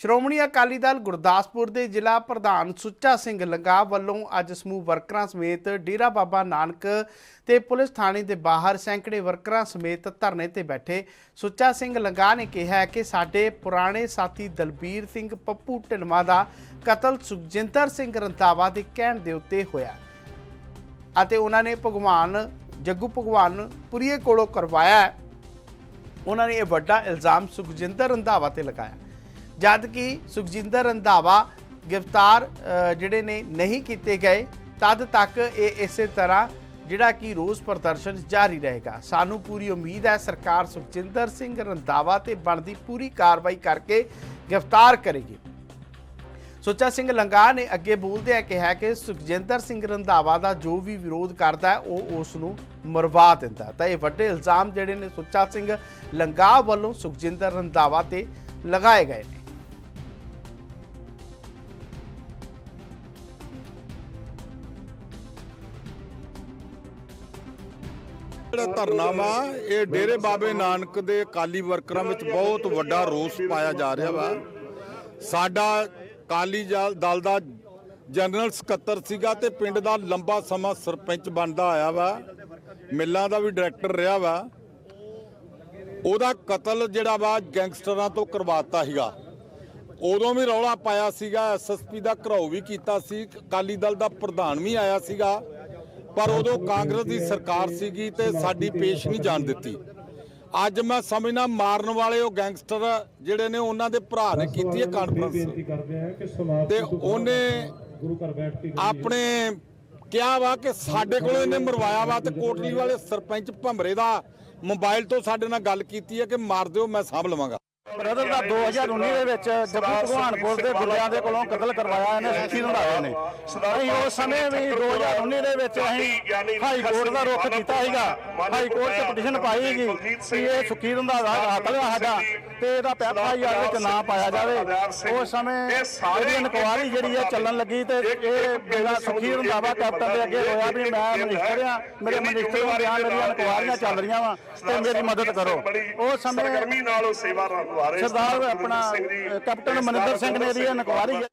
ਸ਼੍ਰੋਮਣੀ ਅਕਾਲੀ ਦਲ ਗੁਰਦਾਸਪੁਰ ਦੇ ਜ਼ਿਲ੍ਹਾ ਪ੍ਰਧਾਨ ਸੁੱਚਾ ਸਿੰਘ ਲੰਗਾ ਵੱਲੋਂ ਅੱਜ ਸਮੂਹ ਵਰਕਰਾਂ ਸਮੇਤ ਡੇਰਾ ਬਾਬਾ ਨਾਨਕ ਤੇ ਪੁਲਿਸ ਥਾਣੇ ਦੇ ਬਾਹਰ ਸੈਂਕੜੇ ਵਰਕਰਾਂ ਸਮੇਤ ਧਰਨੇ ਤੇ ਬੈਠੇ। ਸੁੱਚਾ ਸਿੰਘ ਲੰਗਾ ਨੇ ਕਿਹਾ ਕਿ ਸਾਡੇ ਪੁਰਾਣੇ ਸਾਥੀ ਦਲਬੀਰ ਸਿੰਘ ਪੱਪੂ ਢਿਲਮਾ ਦਾ ਕਤਲ ਸੁਖਜਿੰਦਰ ਸਿੰਘ ਰੰਤਾਵਾ ਦੇ ਕਹਿਣ ਦੇ ਉੱਤੇ ਹੋਇਆ ਅਤੇ ਉਹਨਾਂ ਨੇ ਭਗਵਾਨ, ਜੱਗੂ ਭਗਵਾਨ ਪੁਰੀਏ ਕੋਲੋਂ ਕਰਵਾਇਆ। ਉਹਨਾਂ ਨੇ ਇਹ ਵੱਡਾ ਇਲਜ਼ਾਮ ਸੁਖਜਿੰਦਰ ਰੰਧਾਵਾ ਤੇ ਲਗਾਇਆ। ਜਦ ਕਿ ਸੁਖਜਿੰਦਰ ਰੰਧਾਵਾ ਗ੍ਰਿਫਤਾਰ ਜਿਹੜੇ ਨੇ ਨਹੀਂ ਕੀਤੇ ਗਏ, ਤਦ ਤੱਕ ਇਹ ਇਸੇ ਤਰ੍ਹਾਂ ਜਿਹੜਾ ਕਿ ਰੋਸ ਪ੍ਰਦਰਸ਼ਨ ਜਾਰੀ ਰਹੇਗਾ। ਸਾਨੂੰ ਪੂਰੀ ਉਮੀਦ ਹੈ ਸਰਕਾਰ ਸੁਖਜਿੰਦਰ ਸਿੰਘ ਰੰਧਾਵਾ ਤੇ ਬਣਦੀ ਪੂਰੀ ਕਾਰਵਾਈ ਕਰਕੇ ਗ੍ਰਿਫਤਾਰ ਕਰੇਗੀ। ਸੁੱਚਾ ਸਿੰਘ ਲੰਗਾ ਨੇ ਅੱਗੇ ਬੋਲਦਿਆਂ ਕਿਹਾ ਕਿ ਸੁਖਜਿੰਦਰ ਸਿੰਘ ਰੰਧਾਵਾ ਦਾ ਜੋ ਵੀ ਵਿਰੋਧ ਕਰਦਾ ਹੈ, ਉਹ ਉਸ ਨੂੰ ਮਰਵਾ ਦਿੰਦਾ ਤਾਂ ਇਹ ਵੱਡੇ ਇਲਜ਼ਾਮ ਜਿਹੜੇ ਨੇ ਸੁੱਚਾ ਸਿੰਘ ਲੰਗਾ ਵੱਲੋਂ ਸੁਖਜਿੰਦਰ ਰੰਧਾਵਾ ਤੇ ਲਗਾਏ ਗਏ ਨੇ। ਜਿਹੜਾ ਧਰਨਾ ਵਾ, ਇਹ ਡੇਰੇ ਬਾਬੇ ਨਾਨਕ ਦੇ ਅਕਾਲੀ ਵਰਕਰਾਂ ਵਿੱਚ ਬਹੁਤ ਵੱਡਾ ਰੋਸ ਪਾਇਆ ਜਾ ਰਿਹਾ ਵਾ। ਸਾਡਾ ਅਕਾਲੀ ਦਲ ਦਾ ਜਨਰਲ ਸਕੱਤਰ ਸੀਗਾ ਤੇ ਪਿੰਡ ਦਾ ਲੰਬਾ ਸਮਾਂ ਸਰਪੰਚ ਬਣਦਾ ਆਇਆ ਵਾ। ਮਿੱਲਾਂ ਦਾ ਵੀ ਡਾਇਰੈਕਟਰ ਰਿਹਾ ਵਾ। ਉਹਦਾ ਕਤਲ ਜਿਹੜਾ ਵਾ ਗੈਂਗਸਟਰਾਂ ਤੋਂ ਕਰਵਾਤਾ ਸੀਗਾ। ਉਦੋਂ ਵੀ ਰੌਲਾ ਪਾਇਆ ਸੀਗਾ ਐਸਐਸਪੀ ਦਾ ਘਰਾਓ ਵੀ ਕੀਤਾ ਸੀ, ਅਕਾਲੀ ਦਲ ਦਾ ਪ੍ਰਧਾਨ ਵੀ ਆਇਆ ਸੀਗਾ। ਪਰ ਉਦੋਂ ਕਾਂਗਰਸ ਦੀ ਸਰਕਾਰ ਸੀਗੀ ਤੇ ਸਾਡੀ ਪੇਸ਼ ਨਹੀਂ ਜਾਣ ਦਿੱਤੀ। ਅੱਜ ਮੈਂ ਸਮਝਣਾ ਮਾਰਨ ਵਾਲੇ ਉਹ ਗੈਂਗਸਟਰ ਜਿਹੜੇ ਨੇ, ਉਹਨਾਂ ਦੇ ਭਰਾ ਨੇ ਕੀਤੀ ਹੈ ਕਾਨਫਰੰਸ ਤੇ ਉਹਨੇ ਆਪਣੇ ਕਿਹਾ ਵਾ ਕਿ ਸਾਡੇ ਕੋਲ ਇਹਨੇ ਮਰਵਾਇਆ ਵਾ ਤੇ ਕੋਟਲੀ ਵਾਲੇ ਸਰਪੰਚ ਭੰਬਰੇ ਦਾ ਮੋਬਾਈਲ ਤੋਂ ਸਾਡੇ ਨਾਲ ਗੱਲ ਕੀਤੀ ਹੈ ਕਿ ਮਾਰ ਦਿਓ, ਮੈਂ ਸਾਂਭ ਲਵਾਂਗਾ। ਬ੍ਰਦਰ ਦਾ 2019 ਦੇ ਵਿੱਚ ਜੱਗੂ ਭਗਵਾਨਪੁਰ ਦੇ ਗੁੱਲਿਆਂ ਦੇ ਕੋਲੋਂ ਕਤਲ ਕਰਵਾਇਆ ਇਹਨੇ ਸੁੱਖੀ ਰੰਧਾਵੇ ਨੇ ਅਸੀਂ ਉਸ ਸਮੇਂ ਵੀ 2019 ਦੇ ਵਿੱਚ ਅਸੀਂ ਹਾਈ ਕੋਰਟ ਦਾ ਰੁਖ ਕੀਤਾ ਸੀਗਾ। ਹਾਈ ਕੋਰਟ 'ਚ ਪਟੀਸ਼ਨ ਪਾਈ ਸੀਗੀ ਕਿ ਇਹ ਸੁੱਖੀ ਰੰਧਾਵਾ ਕਤਲ ਆ ਸਾਡਾ ਤੇ ਇਹਦਾ ਐਫਆਈਆਰ ਵਿੱਚ ਨਾਂ ਪਾਇਆ ਜਾਵੇ। ਉਸ ਸਮੇਂ ਇਹਦੀ ਇਨਕੁਆਰੀ ਜਿਹੜੀ ਹੈ ਚੱਲਣ ਲੱਗੀ ਤੇ ਇਹ ਜਿਹੜਾ ਸੁੱਖੀ ਰੰਧਾਵਾ ਕੈਪਟਨ ਦੇ ਅੱਗੇ ਹੋਇਆ ਵੀ ਮੈਂ ਮਿਨਿਸਟਰ ਆ ਮੇਰੇ ਮਿਨਿਸਟਰ ਨੂੰ ਬਿਆਨ ਮੇਰੀਆਂ ਇਨਕੁਆਰੀਆਂ ਚੱਲ ਰਹੀਆਂ ਵਾ ਤੇ ਮੇਰੀ ਮਦਦ ਕਰੋ। ਉਸ ਸਮੇਂ ਸਰਗਰਮੀ ਨਾਲ ਉਹ ਸੇਵਾ ਰਹੇ ਸਰਦਾਰ ਆਪਣਾ ਕੈਪਟਨ ਮਨਿੰਦਰ ਸਿੰਘ ਨੇ ਇਹਦੀ ਇਨਕੁਆਰੀ